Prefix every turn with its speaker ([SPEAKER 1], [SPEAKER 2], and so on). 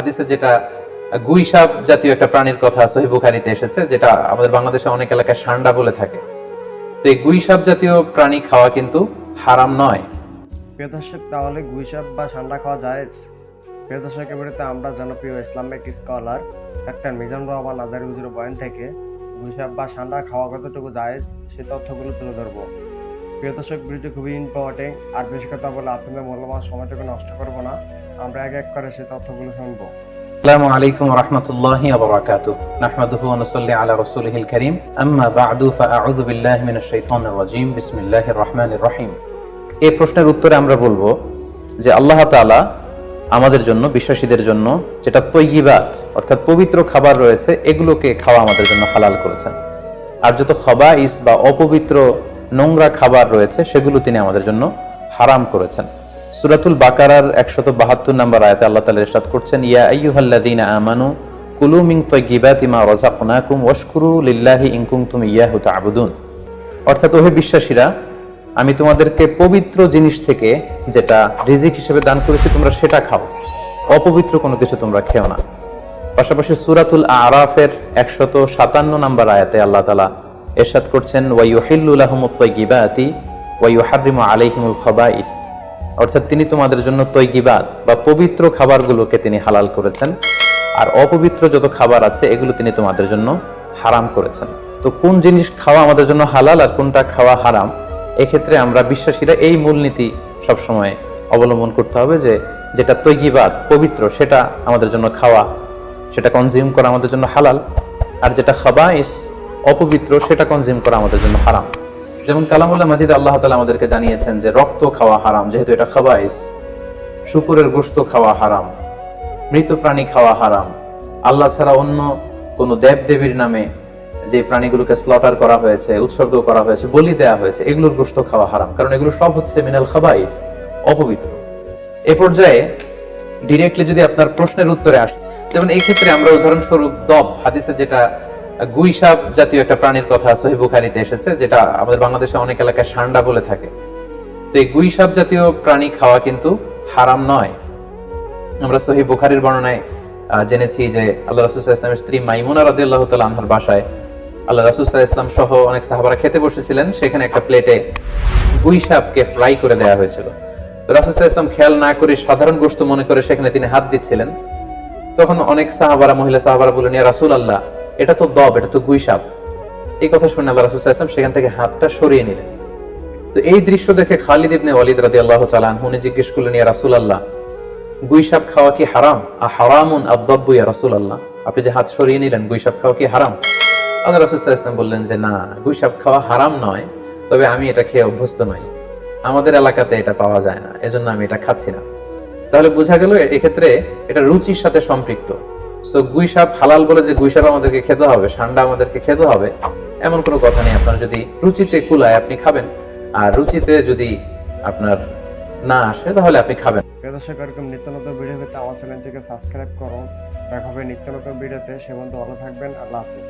[SPEAKER 1] হাদিসে যেটা গুইসাপ জাতীয় একটা প্রাণীর কথা সহি বুখারিতে এসেছে, যেটা আমাদের বাংলাদেশে অনেক এলাকায় সান্ডা বলে থাকে। তো এই গুইসাপ জাতীয় প্রাণী খাওয়া কিন্তু হারাম নয়।
[SPEAKER 2] তাহলে গুইসাপ বা ঠান্ডা খাওয়া আমরা জনপ্রিয় Islamic scholar doctor Mizan Rahman Azhari হুজুর বয়ান থেকে গুইসাপ বা ঠান্ডা খাওয়া কতটুকু যায় সেই তথ্যগুলো তুলে ধরবো। প্রিয় দর্শক ভিডিওটি খুবই ইম্পর্টেন্ট আর বেশি কথা বলে আপনাদের মূল্যবান সময়টুকু নষ্ট করবো না আমরা এক এক করে সেই তথ্যগুলো শুনবো
[SPEAKER 1] السلام عليكم ورحمة الله وبركاته نحمده ونصلي على رسوله الكريم أما بعد فأعوذ بالله من الشيطان الرجيم بسم الله الرحمن الرحيم এই প্রশ্নের উত্তরে আমরা বলবো যে আল্লাহ তাআলা আমাদের জন্য বিশ্বাসীদের জন্য যেটা তৈগিবাত অর্থাৎ পবিত্র খাবার রয়েছে এগুলোকে খাওয়া আমাদের জন্য হালাল করেছেন আর যত খবাইস বা অপবিত্র নোংরা খাবার রয়েছে, সেগুলো তিনি আমাদের জন্য হারাম করেছেন। সুরাতুল বাকারার একশত বাহাত্তর নম্বর আয়তে আল্লাহ তালা ইরশাদ করছেন, ইয়া আইয়ুহাল্লাযীনা আমানু কুলু মিন তাইয়্যিবাতি মা রাযাকনাকুম ওয়াশকুরু লিল্লাহি ইন কুনতুম ইয়াহু তা'বুদুন অর্থাৎ ওহে বিশ্বাসীরা, আমি তোমাদেরকে পবিত্র জিনিস থেকে যেটা রিজিক হিসেবে দান করেছি, তোমরা সেটা খাও। অপবিত্র কোনো কিছু তোমরা খেও না। পাশাপাশি সুরাতুল আরাফের একশত সাতান্ন নম্বর আয়াতে আল্লাহ তালা এরশাদ করছেন ওয়াইহিল্লাহমুত তৈগিবাতি ওয়াইহারিমু আলাইহিমুল খবাইস। অর্থাৎ তিনি তোমাদের জন্য তৈগিবাত বা পবিত্র খাবারগুলোকে তিনি হালাল করেছেন। আর অপবিত্র যত খাবার আছে, এগুলো তিনি তোমাদের জন্য হারাম করেছেন। তো কোন জিনিস খাওয়া আমাদের জন্য হালাল আর কোনটা খাওয়া হারাম? এক্ষেত্রে আমরা বিশ্বাসীরা এই মূলনীতি সবসময় অবলম্বন করতে হবে যে, যেটা তৈগিবাদ পবিত্র, সেটা আমাদের জন্য খাওয়া, সেটা কনজিউম করা আমাদের জন্য হালাল। আর যেটা খাবাইস অপবিত্র, সেটা কনজিউম করা আমাদের জন্য হারাম। যেমন কালামুল্লাহ মাজিদ আল্লাহ তালা আমাদেরকে জানিয়েছেন যে, রক্ত খাওয়া হারাম, যেহেতু এটা খাবাইস শুকুরের গোস্ত খাওয়া হারাম। মৃত প্রাণী খাওয়া হারাম। আল্লাহ ছাড়া অন্য কোনো দেব দেবীর নামে যে প্রাণীগুলোকে স্লটার করা হয়েছে, উৎসর্গ করা হয়েছে, বলি দেয়া হয়েছে, এগুলোর গোস্ত খাওয়া হারাম। কারণ এগুলো সব হচ্ছে মিনাল খাবাইস, অপবিত্র। এ পর্যায়ে ডিরেক্টলি যদি আপনার প্রশ্নের উত্তরে আসে, যেমন এই ক্ষেত্রে আমরা উদাহরণস্বরূপ দব, হাদিসে যেটা গুইসাপ জাতীয় একটা প্রাণীর কথা সহি বুখারিতে এসেছে, যেটা আমাদের বাংলাদেশে অনেক এলাকায় সান্ডা বলে থাকে। তো এই গুইসাপ জাতীয় প্রাণী খাওয়া কিন্তু হারাম নয়। আমরা সহি বুখারির বর্ণনায় জেনেছি যে আল্লাহ রাসুল ইসলামের স্ত্রী মাইমুনা রাদি আল্লাহ আনহার বাসায় আল্লাহ রাসুল ইসলাম সহ অনেক সাহাবারা খেতে বসেছিলেন। সেখানে একটা প্লেটে গুইসাপকে ফ্রাই করে দেওয়া হয়েছিল। তো ইসলাম খেয়াল না করে সাধারণ গোস্ত মনে করে সেখানে তিনি হাত দিচ্ছিলেন। তখন অনেক সাহাবারা, মহিলা সাহাবারা বলেন রাসুল আল্লাহ এটা তো দব, এটা তো গুই সাপ। এই কথা শুনে আল্লাহ রাসুল ইসলাম সেখান থেকে হাতটা সরিয়ে নিলেন। তো এই দৃশ্য দেখে খালিদ ইবনে ওয়ালিদ রাদি আল্লাহ তালান উনি জিজ্ঞেস করলেন, ইয়া রাসুল আল্লাহ গুই সাপ খাওয়া কি হারাম? আ, হারামুন আব্বাব্বু ইয়া রাসুল আল্লাহ আপনি যে হাত সরিয়ে নিলেন, গুই সাপ খাওয়া কি হারাম? আল্লাহ রাসুল ইসলাম বললেন যে, না, গুই সাপ খাওয়া হারাম নয়, তবে আমি এটা খেয়ে অভ্যস্ত নই। আমাদের এলাকাতে এটা পাওয়া যায় না, এজন্য আমি এটা খাচ্ছি না। তাহলে বোঝা গেল এক্ষেত্রে এটা রুচির সাথে সম্পৃক্ত। সো গুই সাপ হালাল বলে যে গুই সাপ আমাদেরকে খেতে হবে, সান্ডা আমাদেরকে খেতে হবে, এমন কোনো কথা নেই। আপনার যদি রুচিতে কুলায় আপনি খাবেন, আর রুচিতে যদি আপনার না আসে, তাহলে আপনি খাবেন।
[SPEAKER 2] দর্শক, এরকম নিত্য নতুন ভিডিও পেতে আমার চ্যানেলটিকে সাবস্ক্রাইব করুন দেখা হবে নিত্য নতুন ভিডিওতে সে বন্ধু ভালো থাকবেন। আল্লাহ হাফিজ।